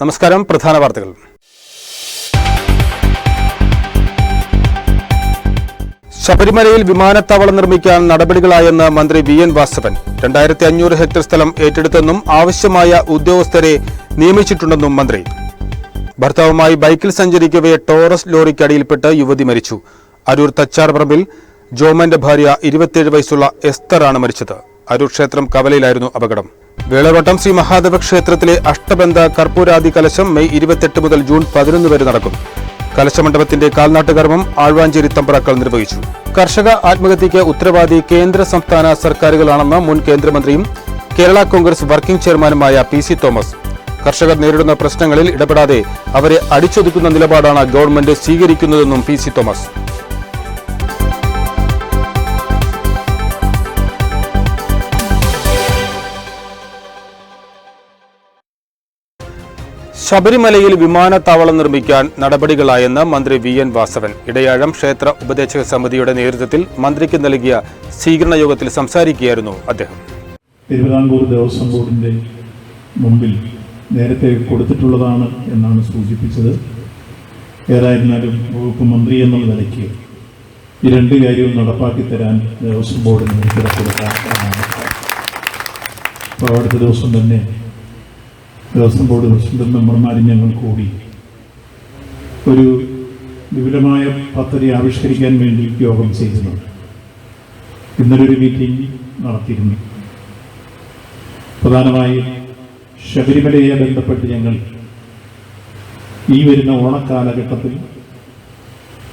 നമസ്കാരം പ്രധാന വാർത്തകൾ. ശബരിമലയിൽ വിമാനത്താവളം നിർമ്മിക്കാൻ നടപടികളായെന്ന് മന്ത്രി വി എൻ വാസവൻ. രണ്ടായിരത്തി അഞ്ഞൂറ് ഹെക്ടർ സ്ഥലം ഏറ്റെടുത്തെന്നും ആവശ്യമായ ഉദ്യോഗസ്ഥരെ നിയമിച്ചിട്ടുണ്ടെന്നും മന്ത്രി. ഭർത്താവുമായി ബൈക്കിൽ സഞ്ചരിക്കവേ ടോറസ് ലോറിക്കടിയിൽപ്പെട്ട് യുവതി മരിച്ചു. അരൂർ തച്ചാർപറമ്പിൽ ജോമന്റെ ഭാര്യ ഇരുപത്തിയേഴ് വയസ്സുള്ള എസ്തറാണ് മരിച്ചത്. അരൂർ ക്ഷേത്രം കവലയിലായിരുന്നു അപകടം. വേളവട്ടം ശ്രീ മഹാദേവ ക്ഷേത്രത്തിലെ അഷ്ടബന്ധ കർപ്പൂരാദി കലശം മെയ് ഇരുപത്തെട്ട് മുതൽ ജൂൺ പതിനൊന്ന് വരെ നടക്കും. കലശമണ്ഡപത്തിന്റെ കാൽനാട്ടുകർമ്മം ആഴ്വാഞ്ചേരി തമ്പ്രാക്കൾ നിർവഹിച്ചു. കർഷക ആത്മഹത്യയ്ക്ക് ഉത്തരവാദി കേന്ദ്ര സംസ്ഥാന സർക്കാരുകളാണെന്ന് മുൻ കേന്ദ്രമന്ത്രിയും കേരള കോൺഗ്രസ് വർക്കിംഗ് ചെയർമാനുമായ പി സി തോമസ്. കർഷകർ നേരിടുന്ന പ്രശ്നങ്ങളിൽ ഇടപെടാതെ അവരെ അടിച്ചൊതുക്കുന്ന നിലപാടാണ് ഗവൺമെന്റ് സ്വീകരിക്കുന്നതെന്നും പി സി തോമസ്. ശബരിമലയിൽ വിമാനത്താവളം നിർമ്മിക്കാൻ നടപടികളായെന്ന് മന്ത്രി വി എൻ വാസവൻ. ഇടയാഴം ക്ഷേത്ര ഉപദേശക സമിതിയുടെ നേതൃത്വത്തിൽ മന്ത്രിക്ക് നൽകിയ സ്വീകരണ യോഗത്തിൽ സംസാരിക്കുകയായിരുന്നു അദ്ദേഹം. തിരുവിതാംകൂർ ദേവസ്വം ബോർഡിന്റെ മുമ്പിൽ നേരത്തെ കൊടുത്തിട്ടുള്ളതാണ് എന്നാണ് സൂചിപ്പിച്ചത്. ഏതായിരുന്നാലും വകുപ്പ് മന്ത്രി എന്നുള്ള നിലയ്ക്ക് ഈ രണ്ട് കാര്യവും നടപ്പാക്കി തരാൻ ദേവസ്വം ബോർഡിന് അപ്പോൾ അടുത്ത ദിവസം തന്നെ ദേവസ്വം ബോർഡ് പ്രസിഡന്റ് മെമ്പർമാരും ഞങ്ങൾ കൂടി. ഒരു വിപുലമായ പദ്ധതി ആവിഷ്കരിക്കാൻ വേണ്ടി യോഗം ചെയ്തിരുന്നു ഇന്നലെ ഒരു മീറ്റിംഗ് നടത്തിയിരുന്നു. പ്രധാനമായും ശബരിമലയെ ബന്ധപ്പെട്ട് ഞങ്ങൾ ഈ വരുന്ന ഓണക്കാലഘട്ടത്തിൽ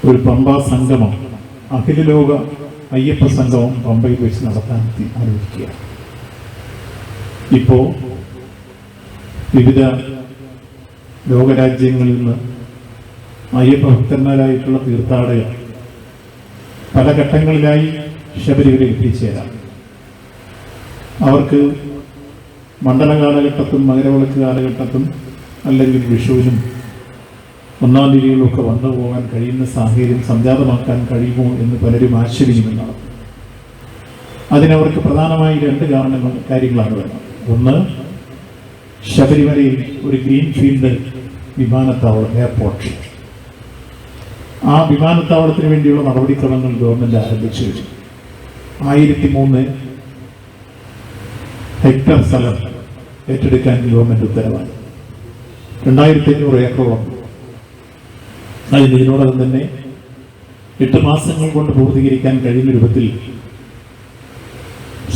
ഒരു പമ്പാ സംഗമം അഖില ലോക അയ്യപ്പ സംഗമം പമ്പയിൽ വെച്ച് നടത്താൻ ആലോചിക്കുക ഇപ്പോൾ വിവിധ ലോകരാജ്യങ്ങളിൽ നിന്ന് അയ്യപ്പഭക്തന്മാരായിട്ടുള്ള തീർത്ഥാടകർ പല ഘട്ടങ്ങളിലായി ശബരിമല എത്തിച്ചേരാം. അവർക്ക് മണ്ഡല കാലഘട്ടത്തും മകരവിളക്ക് കാലഘട്ടത്തും അല്ലെങ്കിൽ വിഷുവിനും ഒന്നാം തീയതിയിലൊക്കെ വന്നു പോകാൻ കഴിയുന്ന സാഹചര്യം സംജാതമാക്കാൻ കഴിയുമോ എന്ന് പലരും ആശ്ചര്യവിനിമയം നടത്തും അതിനവർക്ക് പ്രധാനമായി രണ്ട് കാരണങ്ങൾ കാര്യങ്ങളാണ് വേണം ഒന്ന് ശബരിമലയിൽ ഒരു ഗ്രീൻഫീൽഡ് വിമാനത്താവളം എയർപോർട്ട് ആ വിമാനത്താവളത്തിന് വേണ്ടിയുള്ള നടപടിക്രമങ്ങൾ ഗവൺമെന്റ് ആരംഭിച്ചു ആയിരത്തി മൂന്ന് ഹെക്ടർ സ്ഥലം ഏറ്റെടുക്കാൻ ഗവൺമെന്റ് ഉത്തരവായി. രണ്ടായിരത്തി അഞ്ഞൂറ് ഏക്കറോളം. അതിന് ഇതിനോടകം തന്നെ എട്ട് മാസങ്ങൾ കൊണ്ട് പൂർത്തീകരിക്കാൻ കഴിയുന്ന രൂപത്തിൽ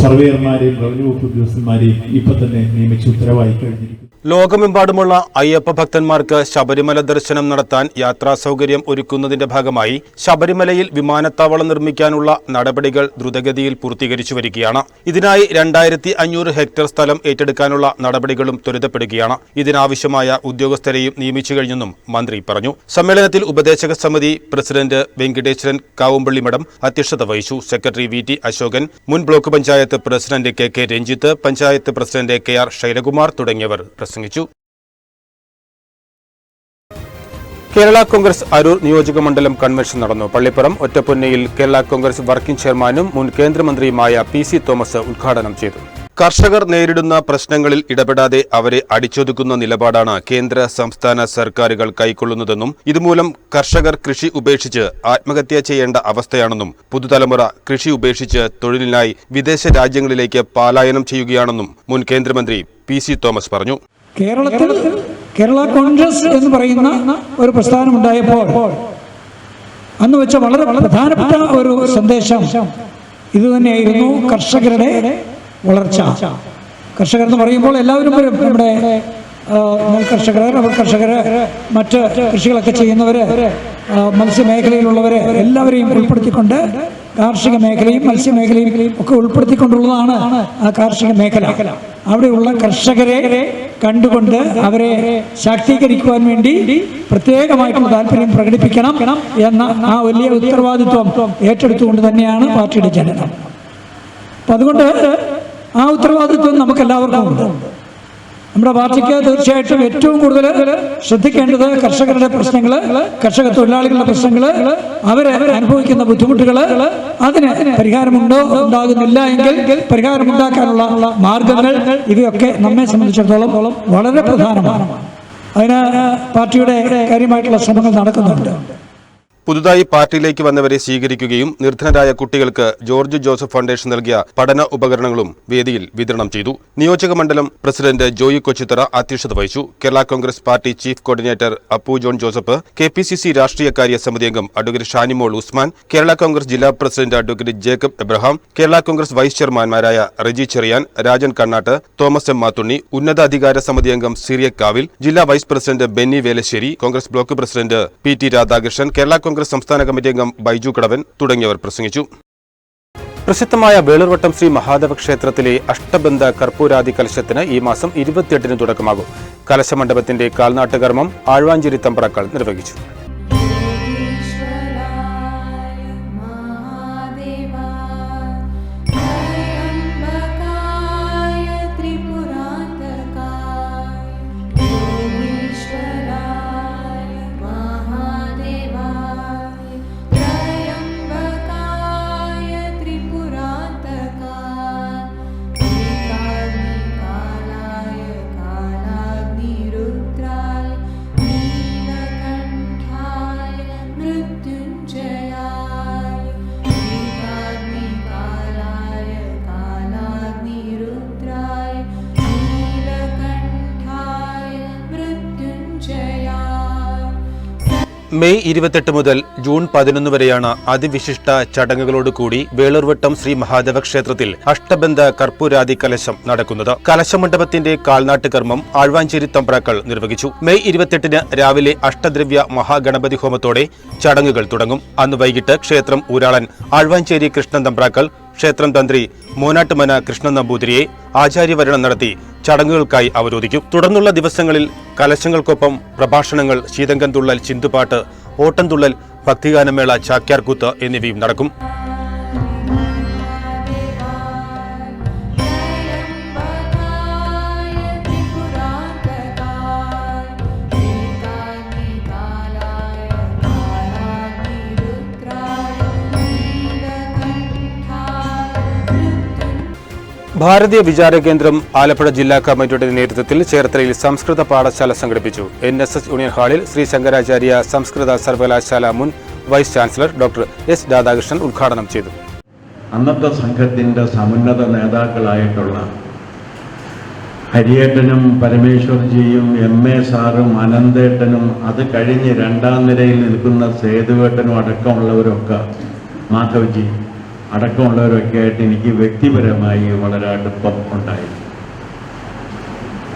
സർവേയർമാരെയും റവന്യൂ വകുപ്പ് ഉദ്യോഗസ്ഥന്മാരെയും ഇപ്പൊ തന്നെ നിയമിച്ച് ഉത്തരവായി കഴിഞ്ഞിരിക്കുന്നു. ലോകമെമ്പാടുമുള്ള അയ്യപ്പ ഭക്തന്മാർക്ക് ശബരിമല ദർശനം നടത്താൻ യാത്രാ സൗകര്യം ഒരുക്കുന്നതിന്റെ ഭാഗമായി ശബരിമലയിൽ വിമാനത്താവളം നിർമ്മിക്കാനുള്ള നടപടികൾ ദ്രുതഗതിയിൽ പൂർത്തീകരിച്ചു വരികയാണ്. ഇതിനായി രണ്ടായിരത്തി അഞ്ഞൂറ് ഹെക്ടർ സ്ഥലം ഏറ്റെടുക്കാനുള്ള നടപടികളും ത്വരിതപ്പെടുകയാണ്. ഇതിനാവശ്യമായ ഉദ്യോഗസ്ഥരെയും നിയമിച്ചു കഴിഞ്ഞെന്നും മന്ത്രി പറഞ്ഞു. സമ്മേളനത്തിൽ ഉപദേശക സമിതി പ്രസിഡന്റ് വെങ്കടേശ്വരൻ കാവുമ്പള്ളി മഠം അധ്യക്ഷത വഹിച്ചു. സെക്രട്ടറി വി ടി അശോകൻ മുൻ block panchayat president K K Ranjith panchayat president K R Shailakumar തുടങ്ങിയവർ കേരള കോൺഗ്രസ് അരൂർ നിയോജക മണ്ഡലം കൺവെൻഷൻ നടന്നു. പള്ളിപ്പുറം ഒറ്റപ്പൊന്നയിൽ കേരള കോൺഗ്രസ് വർക്കിംഗ് ചെയർമാനും മുൻ കേന്ദ്രമന്ത്രിയുമായ പി സി തോമസ് ഉദ്ഘാടനം ചെയ്തു. കർഷകർ നേരിടുന്ന പ്രശ്നങ്ങളിൽ ഇടപെടാതെ അവരെ അടിച്ചൊതുക്കുന്ന നിലപാടാണ് കേന്ദ്ര സംസ്ഥാന സർക്കാരുകൾ കൈക്കൊള്ളുന്നതെന്നും ഇതുമൂലം കർഷകർ കൃഷി ഉപേക്ഷിച്ച് ആത്മഹത്യ ചെയ്യേണ്ട അവസ്ഥയാണെന്നും പുതുതലമുറ കൃഷി ഉപേക്ഷിച്ച് തൊഴിലിനായി വിദേശ രാജ്യങ്ങളിലേക്ക് പലായനം ചെയ്യുകയാണെന്നും മുൻ കേന്ദ്രമന്ത്രി പി സി തോമസ് പറഞ്ഞു. കേരളത്തിൽ കേരള കോൺഗ്രസ് എന്ന് പറയുന്ന ഒരു പ്രസ്ഥാനം ഉണ്ടായപ്പോൾ അന്ന് വെച്ച വളരെ പ്രധാനപ്പെട്ട ഒരു സന്ദേശം ഇത് തന്നെയായിരുന്നു കർഷകരുടെ വളർച്ച. കർഷകർ എന്ന് പറയുമ്പോൾ എല്ലാവരും നമ്മുടെ ആ, നെൽ കർഷകർ റബ്ബർ കർഷകർ മറ്റ് കൃഷികളൊക്കെ ചെയ്യുന്നവർ മത്സ്യമേഖലയിലുള്ളവർ എല്ലാവരെയും ഉൾപ്പെടുത്തിക്കൊണ്ട് കാർഷിക മേഖലയും മത്സ്യമേഖലയും ഒക്കെ ഉൾപ്പെടുത്തിക്കൊണ്ടുള്ളതാണ് ആ കാർഷിക മേഖല. അവിടെയുള്ള കർഷകരെ കണ്ടുകൊണ്ട് അവരെ ശാക്തീകരിക്കുവാൻ വേണ്ടി പ്രത്യേകമായിട്ടുള്ള താല്പര്യം പ്രകടിപ്പിക്കണം എന്ന ആ വലിയ ഉത്തരവാദിത്വം ഏറ്റെടുത്തുകൊണ്ട് തന്നെയാണ് പാർട്ടിയുടെ ജനനം അപ്പം അതുകൊണ്ട് ആ ഉത്തരവാദിത്വം നമുക്ക് എല്ലാവർക്കും ഉണ്ട് നമ്മുടെ പാർട്ടിക്ക് തീർച്ചയായിട്ടും ഏറ്റവും കൂടുതൽ ശ്രദ്ധിക്കേണ്ടത് കർഷകരുടെ പ്രശ്നങ്ങൾ കർഷക തൊഴിലാളികളുടെ പ്രശ്നങ്ങൾ അവരെ അനുഭവിക്കുന്ന ബുദ്ധിമുട്ടുകൾ അതിന് പരിഹാരമുണ്ടോ ഉണ്ടാകുന്നില്ല എങ്കിൽ പരിഹാരമുണ്ടാക്കാനുള്ള മാർഗങ്ങൾ ഇവയൊക്കെ നമ്മെ സംബന്ധിച്ചിടത്തോളം വളരെ പ്രധാനമാണ്. അതിന് പാർട്ടിയുടെ കാര്യമായിട്ടുള്ള ശ്രമങ്ങൾ നടക്കുന്നുണ്ട്. പുതുതായി പാർട്ടിയിലേക്ക് വന്നവരെ സ്വീകരിക്കുകയും നിർധനരായ കുട്ടികൾക്ക് ജോർജ് ജോസഫ് ഫൗണ്ടേഷൻ നൽകിയ പഠന ഉപകരണങ്ങളും വേദിയിൽ വിതരണം ചെയ്തു. നിയോജക മണ്ഡലം പ്രസിഡന്റ് ജോയി കൊച്ചിത്തറ അധ്യക്ഷത വഹിച്ചു. Kerala Congress party chief coordinator Appu John Joseph K P C C രാഷ്ട്രീയകാര്യ സമിതി അംഗം അഡ്വക്കേറ്റ് ഷാനിമോൾ ഉസ്മാൻ കേരള കോൺഗ്രസ് ജില്ലാ president advocate Jacob Abraham Kerala Congress vice ചെയർമാൻമാരായ Reji Cherian Rajan Kannatt Thomas M Mathunni ഉന്നതാധികാര സമിതി അംഗം സിറിയക്കാവിൽ ജില്ലാ vice president Benny Velassery Congress block president P T Radhakrishnan Kerala Congress സംസ്ഥാന committee അംഗം ബൈജു കടവൻ തുടങ്ങിയവർ പ്രസംഗിച്ചു. പ്രസിദ്ധമായ വേളൂർവട്ടം ശ്രീ മഹാദേവ ക്ഷേത്രത്തിലെ അഷ്ടബന്ധ കർപ്പൂരാദി കലശത്തിന് ഈ മാസം ഇരുപത്തിയെട്ടിന് തുടക്കമാകും. കലശമണ്ഡപത്തിന്റെ കാൽനാട്ടുകർമ്മം ആഴ്വാഞ്ചേരി തമ്പ്രാക്കൾ നിർവഹിച്ചു. മെയ് ഇരുപത്തെട്ട് മുതൽ ജൂൺ പതിനൊന്ന് വരെയാണ് അതിവിശിഷ്ട ചടങ്ങുകളോട് കൂടി വേളൂർവട്ടം ശ്രീ മഹാദേവ ക്ഷേത്രത്തിൽ അഷ്ടബന്ധ കർപ്പൂരാദി കലശം നടക്കുന്നത്. കലശമണ്ഡപത്തിന്റെ കാൽനാട്ട് കർമ്മം ആഴ്വാഞ്ചേരി തമ്പ്രാക്കൾ നിർവഹിച്ചു. മെയ് ഇരുപത്തെട്ടിന് രാവിലെ അഷ്ടദ്രവ്യ മഹാഗണപതി ഹോമത്തോടെ ചടങ്ങുകൾ തുടങ്ങും. അന്ന് വൈകിട്ട് ക്ഷേത്രം ഊരാളൻ ആഴ്വാഞ്ചേരി കൃഷ്ണൻ തമ്പ്രാക്കൾ ക്ഷേത്രം തന്ത്രി മോനാട്ടുമന കൃഷ്ണൻ നമ്പൂതിരിയെ ആചാര്യവരണം നടത്തി ചടങ്ങുകൾക്കായി അവരോധിക്കും. തുടർന്നുള്ള ദിവസങ്ങളിൽ കലശങ്ങൾക്കൊപ്പം പ്രഭാഷണങ്ങൾ ശീതങ്കൻ തുള്ളൽ ചിന്തുപാട്ട് ഓട്ടംതുള്ളൽ ഭക്തിഗാനമേള ചാക്യാർകൂത്ത് എന്നിവയും നടക്കും. ഭാരതീയ വിചാര കേന്ദ്രം ആലപ്പുഴ ജില്ലാ കമ്മിറ്റിയുടെ നേതൃത്വത്തിൽ ചേർത്തലയിൽ സംസ്കൃത പാഠശാല സംഘടിപ്പിച്ചു. എൻ എസ് എസ് യൂണിയൻ ഹാളിൽ ശ്രീ ശങ്കരാചാര്യ സംസ്കൃത സർവകലാശാല മുൻ vice chancellor doctor S Radhakrishnan ഉദ്ഘാടനം ചെയ്തു. അന്നത്തെ സംഘത്തിന്റെ സമുന്നത നേതാക്കളായിട്ടുള്ള ഹരിയേട്ടനും പരമേശ്വർജിയും എം എ സാറും അനന്തേട്ടനും അത് കഴിഞ്ഞ് രണ്ടാം നിരയിൽ നിൽക്കുന്ന സേതുവേട്ടനും അടക്കമുള്ളവരൊക്കെ മാധവ്ജി അടക്കമുള്ളവരൊക്കെ ആയിട്ട് എനിക്ക് വ്യക്തിപരമായി വളരെ അടുപ്പം ഉണ്ടായി.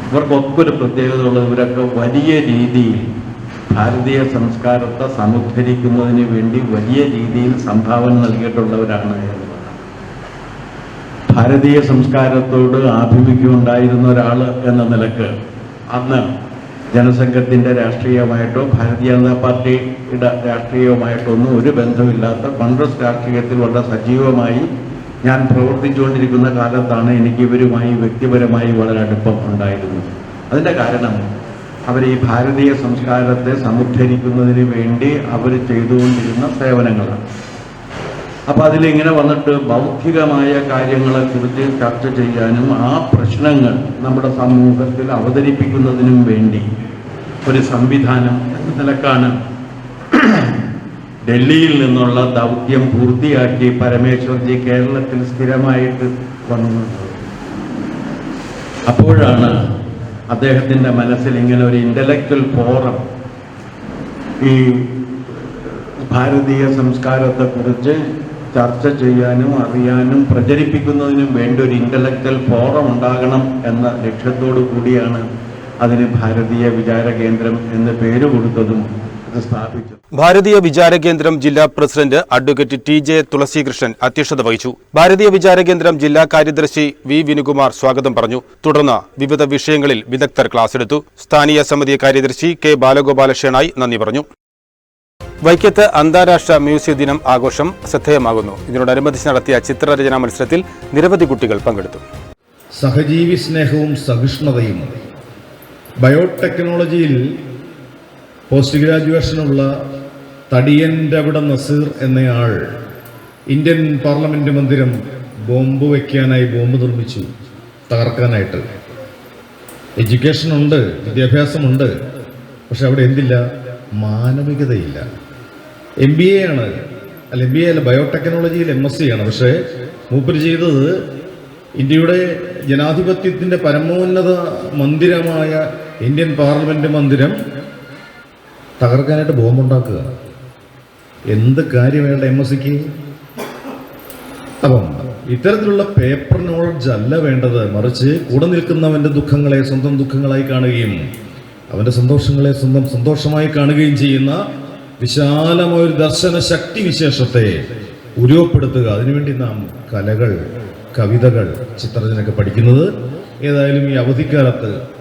ഇവർക്കൊക്കെ ഒരു പ്രത്യേകത ഉള്ളത് ഇവരൊക്കെ വലിയ രീതിയിൽ ഭാരതീയ സംസ്കാരത്തെ സമുദ്ധരിക്കുന്നതിന് വേണ്ടി വലിയ രീതിയിൽ സംഭാവന നൽകിയിട്ടുള്ളവരാണ് ഭാരതീയ സംസ്കാരത്തോട് ആഭിമുഖ്യം ഉണ്ടായിരുന്ന ഒരാൾ എന്ന നിലയ്ക്ക് അന്ന് ജനസംഘത്തിന്റെ രാഷ്ട്രീയമായിട്ടോ ഭാരതീയ ജനതാ പാർട്ടിയുടെ രാഷ്ട്രീയവുമായിട്ടോ ഒന്നും ഒരു ബന്ധമില്ലാത്ത കോൺഗ്രസ് രാഷ്ട്രീയത്തിൽ വളരെ സജീവമായി ഞാൻ പ്രവർത്തിച്ചുകൊണ്ടിരിക്കുന്ന കാലത്താണ് എനിക്ക് ഇവരുമായി വ്യക്തിപരമായി വളരെ അടുപ്പം ഉണ്ടായിരുന്നത്. അതിന്റെ കാരണം അവർ ഈ ഭാരതീയ സംസ്കാരത്തെ സമുദ്ധരിക്കുന്നതിന് വേണ്ടി അവർ ചെയ്തുകൊണ്ടിരുന്ന സേവനങ്ങളാണ്. അപ്പം അതിലിങ്ങനെ വന്നിട്ട് ബൗദ്ധികമായ കാര്യങ്ങളെക്കുറിച്ച് ചർച്ച ചെയ്യാനും ആ പ്രശ്നങ്ങൾ നമ്മുടെ സമൂഹത്തിൽ അവതരിപ്പിക്കുന്നതിനും വേണ്ടി ഒരു സംവിധാനം എന്ന നിലക്കാണ്. ഡൽഹിയിൽ നിന്നുള്ള ദൗത്യം പൂർത്തിയാക്കി പരമേശ്വർജി കേരളത്തിൽ സ്ഥിരമായിട്ട് വന്നു അപ്പോഴാണ് അദ്ദേഹത്തിന്റെ മനസ്സിൽ ഇങ്ങനെ ഒരു ഇന്റലക്ച്വൽ ഫോറം ഈ ഭാരതീയ സംസ്കാരത്തെക്കുറിച്ച് ചർച്ച ചെയ്യാനും അറിയാനും പ്രചരിപ്പിക്കുന്നതിനും വേണ്ടി ഒരു ഇന്റലക്ച്വൽ ഫോറം ഉണ്ടാകണം എന്ന ലക്ഷ്യത്തോടു കൂടിയാണ് അതിന് ഭാരതീയ വിചാര കേന്ദ്രം എന്ന് പേര് കൊടുത്തതും സ്ഥാപിച്ചു. ഭാരതീയ വിചാര കേന്ദ്രം ജില്ലാ president advocate T J Thulasikrishnan അധ്യക്ഷത വഹിച്ചു. ഭാരതീയ വിചാര കേന്ദ്രം ജില്ലാ കാര്യദർശി വി വിനുകുമാർ സ്വാഗതം പറഞ്ഞു. തുടർന്ന് വിവിധ വിഷയങ്ങളിൽ വിദഗ്ധർ ക്ലാസ് എടുത്തു സ്ഥാനീയ സമിതി കാര്യദർശി കെ ബാലഗോപാല ഷേണായി നന്ദി പറഞ്ഞു. വൈക്കത്ത് അന്താരാഷ്ട്ര മ്യൂസിയ ദിനം ആഘോഷം ശ്രദ്ധേയമാകുന്നു. ഇതിനോടനുബന്ധിച്ച് നടത്തിയ ചിത്രരചനാ മത്സരത്തിൽ നിരവധി കുട്ടികൾ പങ്കെടുത്തു. സഹജീവി സ്നേഹവും സഹിഷ്ണുതയും ബയോടെക്നോളജിയിൽ പോസ്റ്റ് ഗ്രാജുവേഷനുള്ള തടിയൻ അവിടെ നസീർ എന്നയാൾ ഇന്ത്യൻ പാർലമെന്റ് മന്ദിരം ബോംബ് വയ്ക്കാനായി ബോംബ് നിർമ്മിച്ചു തകർക്കാനായിട്ട്. എഡ്യൂക്കേഷൻ ഉണ്ട് വിദ്യാഭ്യാസമുണ്ട് പക്ഷെ അവിടെ എന്തില്ല? മാനവികതയില്ല. എം ബി എ ആണ് അല്ല എം ബി എ അല്ല ബയോടെക്നോളജിയിൽ എം എസ് സി ആണ്. പക്ഷേ മൂപ്പര് ചെയ്തത് ഇന്ത്യയുടെ ജനാധിപത്യത്തിന്റെ പരമോന്നത മന്ദിരമായ ഇന്ത്യൻ പാർലമെന്റ് മന്ദിരം തകർക്കാനായിട്ട് ബോംബുണ്ടാക്കുക. എന്ത് കാര്യം വേണ്ട എം എസ് സിക്ക് അപ്പം ഇത്തരത്തിലുള്ള പേപ്പർ നോളജ് അല്ല വേണ്ടത്. മറിച്ച് കൂടെ നിൽക്കുന്നവന്റെ ദുഃഖങ്ങളെ സ്വന്തം ദുഃഖങ്ങളായി കാണുകയും അവന്റെ സന്തോഷങ്ങളെ സ്വന്തം സന്തോഷമായി കാണുകയും ചെയ്യുന്ന വിശാലമായ ഒരു ദർശന ശക്തി വിശേഷത്തെ ഉരുവപ്പെടുത്തുക. അതിനുവേണ്ടി നാം കലകൾ കവിതകൾ ചിത്രരചനയൊക്കെ പഠിക്കുന്നത്. ഏതായാലും ഈ അവധിക്കാലത്ത്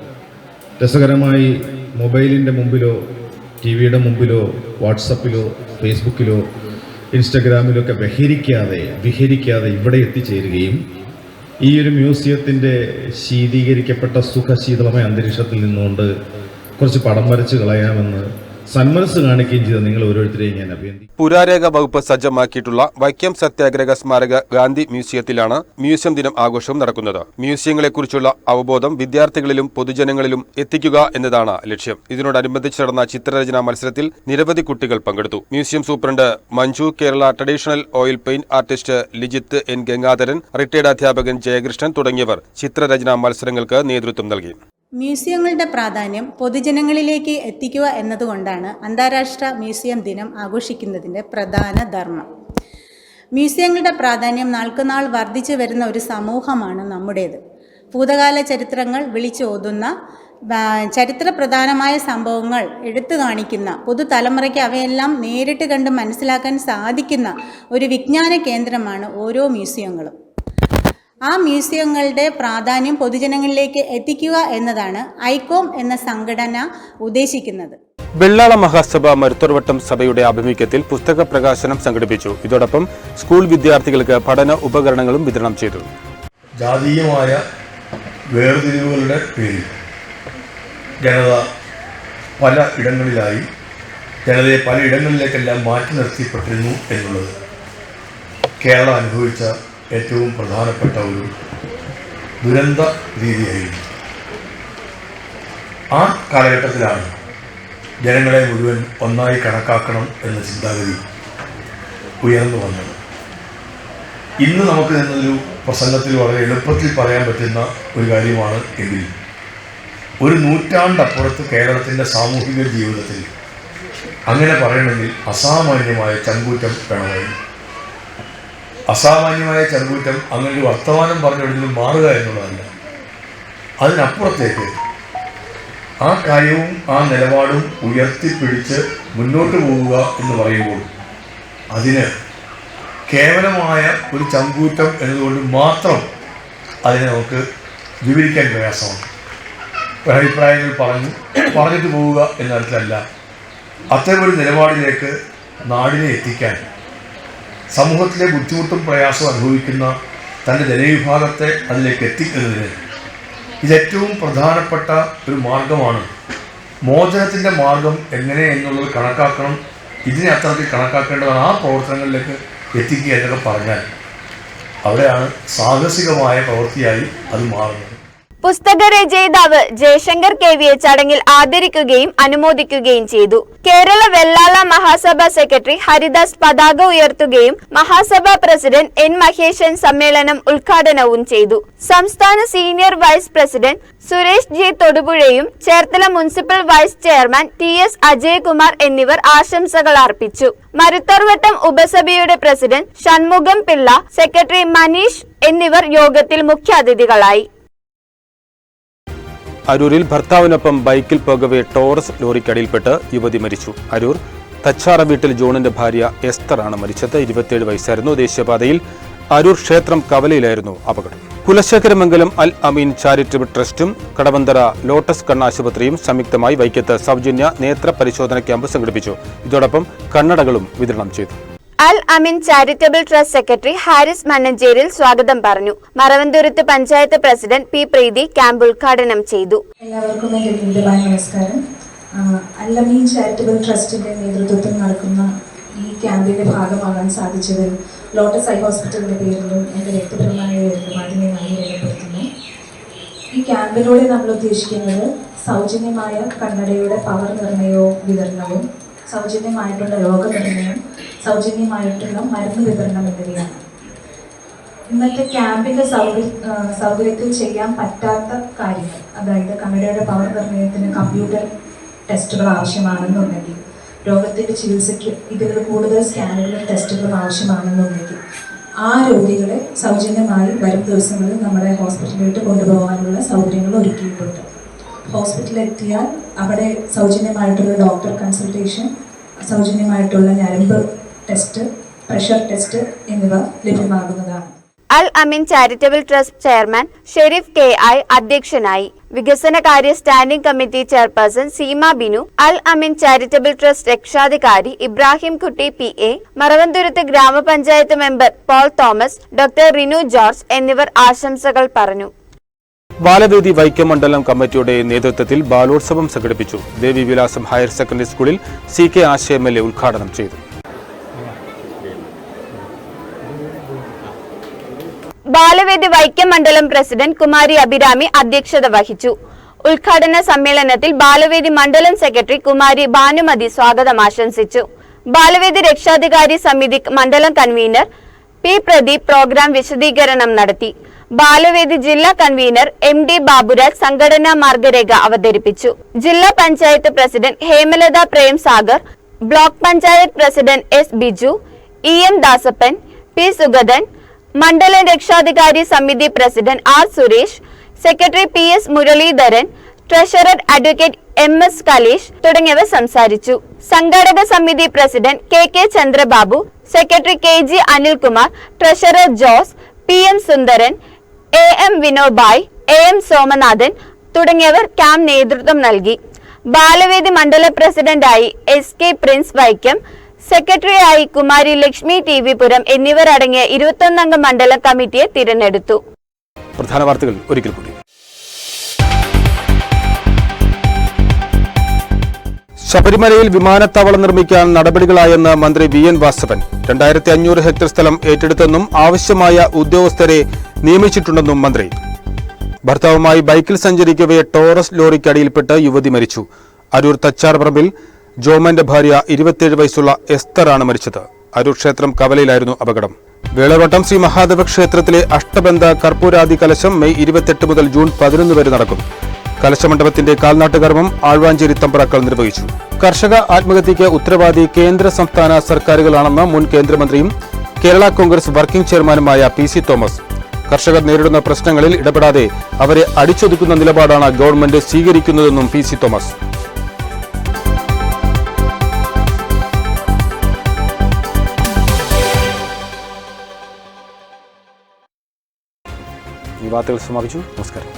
രസകരമായി മൊബൈലിന്റെ മുമ്പിലോ ടി വിയുടെ മുമ്പിലോ വാട്സപ്പിലോ ഫേസ്ബുക്കിലോ ഇൻസ്റ്റഗ്രാമിലോ ഒക്കെ ബഹരിക്കാതെ വിഹരിക്കാതെ ഇവിടെ എത്തിച്ചേരുകയും ഈ ഒരു മ്യൂസിയത്തിന്റെ ശീതീകരിക്കപ്പെട്ട സുഖശീതളമായ അന്തരീക്ഷത്തിൽ നിന്നുകൊണ്ട് കുറച്ച് പടം വരച്ച് കളയാമെന്ന് സന്മനസ് കാണിക്കുകയും ചെയ്ത. നിങ്ങൾ ഓരോരുത്തരെയും ഞാൻ അഭിനന്ദിക്കുന്നു പുരാരേഖ വകുപ്പ് സജ്ജമാക്കിയിട്ടുള്ള വൈക്കം സത്യാഗ്രഹ സ്മാരക ഗാന്ധി മ്യൂസിയത്തിലാണ് മ്യൂസിയം ദിനം ആഘോഷവും നടക്കുന്നത്. മ്യൂസിയങ്ങളെക്കുറിച്ചുള്ള അവബോധം വിദ്യാർത്ഥികളിലും പൊതുജനങ്ങളിലും എത്തിക്കുക എന്നതാണ് ലക്ഷ്യം. ഇതിനോടനുബന്ധിച്ച് നടന്ന ചിത്രരചനാ മത്സരത്തിൽ നിരവധി കുട്ടികൾ പങ്കെടുത്തു. Museum superintendent Manju Kerala traditional oil paint artist Lijith N Gangadharan retired അധ്യാപകൻ ജയകൃഷ്ണൻ തുടങ്ങിയവർ ചിത്രരചനാ മത്സരങ്ങൾക്ക് നേതൃത്വം നൽകി. മ്യൂസിയങ്ങളുടെ പ്രാധാന്യം പൊതുജനങ്ങളിലേക്ക് എത്തിക്കുക എന്നതുകൊണ്ടാണ് അന്താരാഷ്ട്ര മ്യൂസിയം ദിനം ആഘോഷിക്കുന്നതിന്റെ പ്രധാന ധർമ്മം. മ്യൂസിയങ്ങളുടെ പ്രാധാന്യം നാൾക്കുനാൾ വർദ്ധിച്ചു വരുന്ന ഒരു സമൂഹമാണ് നമ്മുടേത്. ഭൂതകാല ചരിത്രങ്ങൾ വിളിച്ചോതുന്ന ചരിത്ര ചരിത്രപ്രധാനമായ സംഭവങ്ങൾ എടുത്തു കാണിക്കുന്ന പുതുതലമുറയ്ക്ക് അവയെല്ലാം നേരിട്ട് കണ്ട് മനസ്സിലാക്കാൻ സാധിക്കുന്ന ഒരു വിജ്ഞാന കേന്ദ്രമാണ് ഓരോ മ്യൂസിയങ്ങളും. ആ മ്യൂസിയങ്ങളുടെ പ്രാധാന്യം പൊതുജനങ്ങളിലേക്ക് എത്തിക്കുക എന്നതാണ് ഐകോം എന്ന സംഘടന ഉദ്ദേശിക്കുന്നത്. വെള്ളാള മഹാസഭ മരുത്തോർവട്ടം സഭയുടെ ആഭിമുഖ്യത്തിൽ പുസ്തക പ്രകാശനം സംഘടിപ്പിച്ചു. ഇതോടൊപ്പം സ്കൂൾ വിദ്യാർത്ഥികൾക്ക് പഠന ഉപകരണങ്ങളും വിതരണം ചെയ്തു. ജാതീയമായ വേർതിരിവുകളുടെ പേരിൽ ജനത പല ഇടങ്ങളിലായി ജനതയെ പല ഇടങ്ങളിലേക്കെല്ലാം മാറ്റി നിർത്തിപ്പെട്ടിരുന്നു എന്നുള്ളത് കേരളം അനുഭവിച്ച ഏറ്റവും പ്രധാനപ്പെട്ട ഒരു ദുരന്ത രീതിയായിരുന്നു. ആ കാലഘട്ടത്തിലാണ് ജനങ്ങളെ മുഴുവൻ ഒന്നായി കണക്കാക്കണം എന്ന ചിന്താഗതി ഉയർന്നു വന്നത്. ഇന്ന് നമുക്ക് എന്നൊരു പ്രസംഗത്തിൽ വളരെ എളുപ്പത്തിൽ പറയാൻ പറ്റുന്ന ഒരു കാര്യമാണ് എങ്കിൽ ഒരു നൂറ്റാണ്ടപ്പുറത്ത് കേരളത്തിന്റെ സാമൂഹിക ജീവിതത്തിൽ അങ്ങനെ പറയണമെങ്കിൽ അസാമാന്യമായ ചങ്കൂറ്റം വേണമായിരുന്നു. അസാമാന്യമായ ചങ്കൂറ്റം അങ്ങനെ വർത്തമാനം പറഞ്ഞെടുത്തിൽ മാറുക എന്നുള്ളതല്ല. അതിനപ്പുറത്തേക്ക് ആ കാര്യവും ആ നിലപാടും ഉയർത്തിപ്പിടിച്ച് മുന്നോട്ട് പോവുക എന്ന് പറയുമ്പോൾ അതിന് കേവലമായ ഒരു ചങ്കൂറ്റം എന്നതുകൊണ്ട് മാത്രം അതിനെ നമുക്ക് വിവരിക്കാൻ പ്രയാസമാണ്. അഭിപ്രായങ്ങൾ പറഞ്ഞു പറഞ്ഞിട്ട് പോവുക എന്ന തരത്തിലല്ല അത്തരമൊരു നിലപാടിലേക്ക് നാടിനെ എത്തിക്കാൻ സമൂഹത്തിലെ ബുദ്ധിമുട്ടും പ്രയാസവും അനുഭവിക്കുന്ന തന്റെ ജനവിഭാഗത്തെ അതിലേക്ക് എത്തിക്കുന്നതിന് ഇതേറ്റവും പ്രധാനപ്പെട്ട ഒരു മാർഗമാണ്. മോചനത്തിന്റെ മാർഗം എങ്ങനെ എന്നുള്ളത് കണക്കാക്കണം. ഇതിനെ അത്തരത്തിൽ കണക്കാക്കേണ്ടതാണ് ആ പ്രവർത്തനങ്ങളിലേക്ക് എത്തിക്കുക എന്നൊക്കെ പറഞ്ഞാൽ അവിടെയാണ് സാഹസികമായ പ്രവൃത്തിയായി അത് മാറുന്നത്. പുസ്തക രചയിതാവ് ജയശങ്കർ കെ വിയെ ചടങ്ങിൽ ആദരിക്കുകയും അനുമോദിക്കുകയും ചെയ്തു. കേരള വെള്ളാള മഹാസഭ സെക്രട്ടറി ഹരിദാസ് പതാക ഉയർത്തുകയും മഹാസഭ പ്രസിഡന്റ് എൻ മഹേശൻ സമ്മേളനം ഉദ്ഘാടനവും ചെയ്തു. സംസ്ഥാന senior vice president Suresh G തൊടുപുഴയും Cherthala municipal vice chairman T S Ajayakumar എന്നിവർ ആശംസകൾ അർപ്പിച്ചു. മരുത്തർവട്ടം ഉപസഭയുടെ പ്രസിഡന്റ് ഷൺമുഖം പിള്ള സെക്രട്ടറി മനീഷ് എന്നിവർ യോഗത്തിൽ മുഖ്യാതിഥികളായി. അരൂരിൽ ഭർത്താവിനൊപ്പം ബൈക്കിൽ പോകവെ ടോറസ് ലോറിക്കടിയിൽപ്പെട്ട് യുവതി മരിച്ചു. അരൂർ തച്ചാറ വീട്ടിൽ ജോണിന്റെ ഭാര്യ എസ്തർ ആണ് മരിച്ചത്. ഇരുപത്തിയേഴ് വയസ്സായിരുന്നു ദേശീയപാതയിൽ അരൂർ ക്ഷേത്രം കവലയിലായിരുന്നു അപകടം. കുലശേഖരമംഗലം അൽ അമീൻ ചാരിറ്റബിൾ ട്രസ്റ്റും കടവന്തറ ലോട്ടസ് കണ്ണാശുപത്രിയും സംയുക്തമായി വൈക്കത്ത് സൗജന്യ നേത്ര പരിശോധന ക്യാമ്പ് സംഘടിപ്പിച്ചു. ഇതോടൊപ്പം കണ്ണടകളും വിതരണം ചെയ്തു. Al Amin charitable trust secretary Haris Mannancheril സ്വാഗതം പറഞ്ഞു. Maravanthuruth panchayat president P Preethi camp ഉദ്ഘാടനം ചെയ്തു. എല്ലാവർക്കും എന്റെ വിനീതമായ നമസ്കാരം. അൽ അമീൻ ചാരിറ്റബിൾ ട്രസ്റ്റിന്റെ നേതൃത്വത്തിൽ നടക്കുന്ന ഈ ക്യാമ്പിന്റെ ഭാഗമാകാൻ സാധിച്ചതിൽ ലോട്ടസ് ഐ ഹോസ്പിറ്റലിന്റെ പേരിലും എന്റെ വ്യക്തിപരമായ പേരിലും നന്ദി രേഖപ്പെടുത്തുന്നു. ഈ ക്യാമ്പിലൂടെ നമ്മൾ ഉദ്ദേശിക്കുന്നത് സൗജന്യമായ കണ്ണടയുടെ പവർ നിർണയവും വിതരണവും സൗജന്യമായിട്ടുള്ള രോഗനിർണയം സൗജന്യമായിട്ടുള്ള മരുന്ന് വിതരണം എന്നിവയാണ് ഇന്നത്തെ ക്യാമ്പിന്റെ സൗകര്യത്തിൽ ചെയ്യാൻ പറ്റാത്ത കാര്യങ്ങൾ. അതായത് കണ്ണടയുടെ പവർ നിർണയത്തിന് കമ്പ്യൂട്ടർ ടെസ്റ്റുകൾ ആവശ്യമാണെന്നുണ്ടെങ്കിൽ രോഗത്തിന്റെ ചികിത്സയ്ക്ക് ഇതിൽ കൂടുതൽ സ്കാനുകളും ടെസ്റ്റുകളും ആവശ്യമാണെന്നുണ്ടെങ്കിൽ ആ രോഗികളെ സൗജന്യമായി വരും ദിവസങ്ങളിൽ നമ്മുടെ ഹോസ്പിറ്റലിലോട്ട് കൊണ്ടുപോകാനുള്ള സൗകര്യങ്ങൾ ഒരുക്കിയിട്ടുണ്ട്. ഹോസ്പിറ്റലിൽ എത്തിയാൽ അവിടെ സൗജന്യമായിട്ടുള്ള ഡോക്ടർ കൺസൾട്ടേഷൻ സൗജന്യമായിട്ടുള്ള ഞരമ്പ് ടെസ്റ്റ് പ്രഷർ ടെസ്റ്റ് എന്നിവ ലഭ്യമാകുന്നതാണ്. Al Ameen charitable trust chairman Sherif K I അധ്യക്ഷനായി വികസനകാര്യ standing committee chairperson Seema Binu Al Ameen charitable trust രക്ഷാധികാരി ഇബ്രാഹിം കുട്ടി പി എ മറവന്തുരത്ത് ഗ്രാമപഞ്ചായത്ത് മെമ്പർ പോൾ തോമസ് ഡോക്ടർ റിനു ജോർജ് എന്നിവർ ആശംസകൾ പറഞ്ഞു. ബാലവേദി വൈക്കം മണ്ഡലം കമ്മിറ്റിയുടെ നേതൃത്വത്തിൽ ബാലോത്സവം സംഘടിപ്പിച്ചു. ദേവി വിലാസം ഹയർ സെക്കൻഡറി സ്കൂളിൽ സി കെ ആശയ എം എൽ എ ഉദ്ഘാടനം ചെയ്തു. ബാലവേദി വൈക്കം മണ്ഡലം പ്രസിഡന്റ് കുമാരി അഭിരാമി അധ്യക്ഷത വഹിച്ചു. ഉദ്ഘാടന സമ്മേളനത്തിൽ ബാലവേദി മണ്ഡലം സെക്രട്ടറി കുമാരി ഭാനുമതി സ്വാഗതം ആശംസിച്ചു. ബാലവേദി രക്ഷാധികാരി സമിതി മണ്ഡലം കൺവീനർ പി പ്രദീപ് പ്രോഗ്രാം വിശദീകരണം നടത്തി. ബാലവേദി ജില്ലാ കൺവീനർ എം ഡി ബാബുരാജ് സംഘടനാ മാർഗരേഖ അവതരിപ്പിച്ചു. ജില്ലാ panchayat president Hemalatha Prem Sagar block panchayat president S Biju E M Dasappan P Sugathan മണ്ഡലം രക്ഷാധികാരി സമിതി president R Suresh secretary P S Muraleedharan treasurer advocate M S Kaleesh തുടങ്ങിയവർ സംസാരിച്ചു. സംഘാടക സമിതി president K K Chandrababu secretary K G Anilkumar treasurer Jose P M Sundaran A M Vinobai A M Somanathan തുടങ്ങിയവർ camp നേതൃത്വം നൽകി. ബാലവേദി മണ്ഡല പ്രസിഡന്റായി S K Prince Vaikom സെക്രട്ടറിയായി Kumari Lakshmi T V Puram എന്നിവരടങ്ങിയ ഇരുപത്തൊന്നംഗ മണ്ഡലം കമ്മിറ്റിയെ തിരഞ്ഞെടുത്തു. പ്രധാന വാർത്തകൾ ഒരിക്കൽ കൂടി. ശബരിമലയിൽ വിമാനത്താവളം നിർമ്മിക്കാൻ നടപടികളായെന്ന് മന്ത്രി വി എൻ വാസവൻ. രണ്ടായിരത്തി അഞ്ഞൂറ് ഹെക്ടർ സ്ഥലം ഏറ്റെടുത്തെന്നും ആവശ്യമായ ഉദ്യോഗസ്ഥരെ നിയമിച്ചിട്ടുണ്ടെന്നും മന്ത്രി. ഭർത്താവുമായി ബൈക്കിൽ സഞ്ചരിക്കവേ ടോറസ് ലോറിക്കടിയിൽപ്പെട്ട് യുവതി മരിച്ചു. അരൂർ തച്ചാർപറമ്പിൽ ജോമന്റെ ഭാര്യ ഇരുപത്തിയേഴ് വയസ്സുള്ള എസ്തറാണ് മരിച്ചത്. അരൂർ ക്ഷേത്രം കവലയിലായിരുന്നു അപകടം. വേളവട്ടം ശ്രീ മഹാദേവ ക്ഷേത്രത്തിലെ അഷ്ടബന്ധ കർപ്പൂരാദി കലശം മെയ് ഇരുപത്തെട്ട് മുതൽ ജൂൺ പതിനൊന്ന് വരെ നടക്കും. കലശമണ്ഡപത്തിന്റെ കാൽനാട്ടുകർമ്മം ആഴ്വാഞ്ചേരി തമ്പ്രാക്കൾ നിർവഹിച്ചു. കർഷക ആത്മഹത്യയ്ക്ക് ഉത്തരവാദി കേന്ദ്ര സംസ്ഥാന സർക്കാരുകളാണെന്ന് മുൻ കേന്ദ്രമന്ത്രിയും കേരള കോൺഗ്രസ് വർക്കിംഗ് ചെയർമാനുമായ പി സി തോമസ്. കർഷകർ നേരിടുന്ന പ്രശ്നങ്ങളിൽ ഇടപെടാതെ അവരെ അടിച്ചൊതുക്കുന്ന നിലപാടാണ് ഗവൺമെന്റ് സ്വീകരിക്കുന്നതെന്നും പി സി തോമസ്. ഈ വാർത്തകൾ നമസ്കാരം